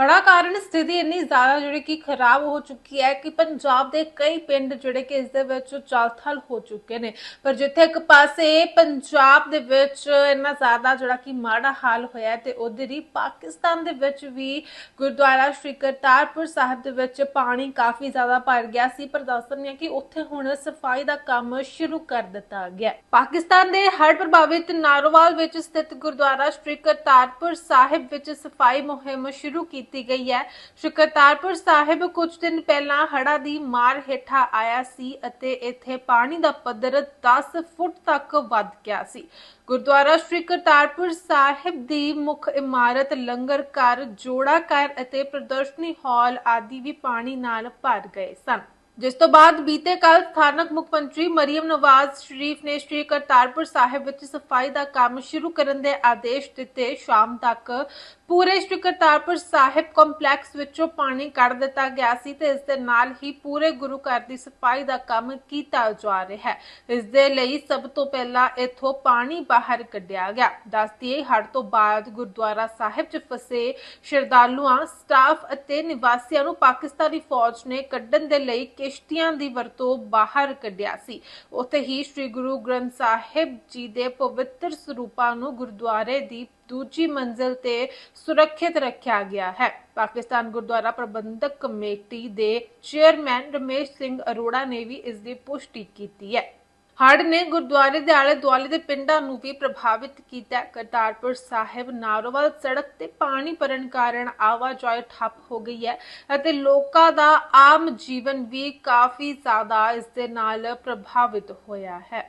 ਹੜ੍ਹਾਂ ਕਾਰਨ ਸਥਿਤੀ ਇੰਨੀ ਜ਼ਿਆਦਾ ਜਿਹੜੀ ਕਿ ਖਰਾਬ ਹੋ ਚੁੱਕੀ ਹੈ ਕਿ ਪੰਜਾਬ ਦੇ ਕਈ ਪਿੰਡ ਜਿਹੜੇ ਕਿ ਇਸ ਦੇ ਵਿੱਚ ਚਲਥਲ ਹੋ ਚੁੱਕੇ ਨੇ। ਪਰ ਜਿੱਥੇ ਇੱਕ ਪਾਸੇ ਪੰਜਾਬ ਦੇ ਵਿੱਚ ਇੰਨਾ ਜ਼ਿਆਦਾ ਜਿਹੜਾ ਕਿ ਮਾੜਾ ਹਾਲ ਹੋਇਆ ਤੇ ਉਧਰ ਹੀ ਪਾਕਿਸਤਾਨ ਦੇ ਵਿੱਚ ਵੀ ਗੁਰਦੁਆਰਾ ਸ਼੍ਰੀ ਕਰਤਾਰਪੁਰ ਸਾਹਿਬ ਦੇ ਵਿੱਚ ਪਾਣੀ ਕਾਫੀ ਜ਼ਿਆਦਾ ਭਰ ਗਿਆ ਸੀ। ਪਰ ਦੱਸ ਦਿੰਦੇ ਹਾਂ ਕਿ ਉੱਥੇ ਹੁਣ ਸਫ਼ਾਈ ਦਾ ਕੰਮ ਸ਼ੁਰੂ ਕਰ ਦਿੱਤਾ ਗਿਆ ਪਾਕਿਸਤਾਨ ਦੇ ਹੜ ਪ੍ਰਭਾਵਿਤ ਨਾਰੋਵਾਲ ਵਿੱਚ ਸਥਿਤ ਗੁਰਦੁਆਰਾ ਸ਼੍ਰੀ ਕਰਤਾਰਪੁਰ ਸਾਹਿਬ ਵਿੱਚ ਸਫ਼ਾਈ ਮੁਹਿੰਮ ਸ਼ੁਰੂ ਕੀਤੀ ਗਈ ਹੈ। ਸ਼੍ਰੀ ਕਰਤਾਰਪੁਰ ਸਾਹਿਬ ਕੁਝ ਦਿਨ ਪਹਿਲਾਂ ਹੜ੍ਹਾਂ ਦੀ ਮਾਰ ਹੇਠਾਂ ਆਇਆ ਸੀ ਅਤੇ ਇੱਥੇ ਪਾਣੀ ਦਾ ਪੱਧਰ 10 ਫੁੱਟ ਤੱਕ ਵੱਧ ਗਿਆ ਸੀ। ਗੁਰਦੁਆਰਾ ਸ਼੍ਰੀ ਕਰਤਾਰਪੁਰ ਸਾਹਿਬ ਦੀ ਮੁੱਖ ਇਮਾਰਤ, ਲੰਗਰ ਘਰ ਜੋੜਾ ਘਰ ਅਤੇ ਪ੍ਰਦਰਸ਼ਨੀ ਹਾਲ ਆਦਿ ਵੀ ਪਾਣੀ ਨਾਲ ਭਰ ਗਏ ਸਨ। ਜਿਸ ਤੋਂ ਬਾਅਦ ਬੀਤੇ ਕੱਲ ਸਥਾਨਕ ਮੁੱਖ ਮੰਤਰੀ ਮਰੀਮ ਨਵਾਜ਼ ਸ਼ਰੀਫ ਨੇ ਸ਼੍ਰੀ ਕਰਤਾਰਪੁਰ ਸਾਹਿਬ ਵਿੱਚ ਸਫ਼ਾਈ ਦਾ ਕੰਮ ਸ਼ੁਰੂ ਕਰਨ ਦੇ ਆਦੇਸ਼ ਦਿੱਤੇ। ਸ਼ਾਮ ਤੱਕ ਪੂਰੇ ਸ਼੍ਰੀ ਕਰਤਾਰਪੁਰ ਸਾਹਿਬ ਕੰਪਲੈਕਸ ਵਿੱਚੋਂ ਪਾਣੀ ਕੱਢ ਦਿੱਤਾ ਗਿਆ ਸੀ ਤੇ ਇਸ ਦੇ ਨਾਲ ਹੀ ਪੂਰੇ ਗੁਰੂ ਘਰ ਦੀ ਸਫ਼ਾਈ ਦਾ ਕੰਮ ਕੀਤਾ ਜਾ ਰਿਹਾ ਹੈ। ਇਸ ਦੇ ਲਈ ਸਭ ਤੋਂ ਪਹਿਲਾਂ ਇੱਥੋਂ ਪਾਣੀ ਬਾਹਰ ਕੱਢਿਆ ਗਿਆ। ਦੱਸਦੀਏ ਹੜ ਤੋਂ ਬਾਅਦ ਗੁਰਦੁਆਰਾ ਸਾਹਿਬ 'ਚ ਫਸੇ ਸ਼ਰਧਾਲੂਆਂ, ਸਟਾਫ ਅਤੇ ਨਿਵਾਸੀਆਂ ਨੂੰ ਪਾਕਿਸਤਾਨੀ ਫੌਜ ਨੇ ਕੱਢਣ ਦੇ ਲਈ ਕਿਸ਼ਤੀਆਂ ਦੀ ਵਰਤੋਂ ਬਾਹਰ ਕੱਢਿਆ ਸੀ। ਉੱਥੇ ਹੀ ਸ੍ਰੀ ਗੁਰੂ ਗ੍ਰੰਥ ਸਾਹਿਬ ਜੀ ਦੇ ਪਵਿੱਤਰ ਸਰੂਪਾਂ ਨੂੰ ਗੁਰਦੁਆਰੇ ਦੀ ਦੂਜੀ ਮੰਜ਼ਲ ਤੇ ਸੁਰੱਖਿਅਤ ਰੱਖਿਆ ਗਿਆ ਹੈ। ਪਾਕਿਸਤਾਨ ਗੁਰਦੁਆਰਾ ਪ੍ਰਬੰਧਕ ਕਮੇਟੀ ਦੇ ਚੇਅਰਮੈਨ ਰਮੇਸ਼ ਸਿੰਘ ਅਰੋੜਾ ਨੇ ਵੀ ਇਸ ਦੀ ਪੁਸ਼ਟੀ ਕੀਤੀ ਹੈ। ਹੜ੍ਹ ਨੇ ਗੁਰਦੁਆਰੇ ਦੇ ਆਲੇ ਦੁਆਲੇ ਦੇ ਪਿੰਡਾਂ ਨੂੰ ਵੀ ਪ੍ਰਭਾਵਿਤ ਕੀਤਾ ਕਰਤਾਰਪੁਰ ਸਾਹਿਬ, ਨਾਰੋਵਾਲ ਸੜਕ ਤੇ ਪਾਣੀ ਭਰਨ ਕਾਰਨ ਆਵਾਜਾਈ ਠੱਪ ਹੋ ਗਈ ਹੈ ਅਤੇ ਲੋਕਾਂ ਦਾ ਆਮ ਜੀਵਨ ਵੀ ਕਾਫੀ ਜ਼ਿਆਦਾ ਇਸ ਦੇ ਨਾਲ ਪ੍ਰਭਾਵਿਤ ਹੋਇਆ ਹੈ।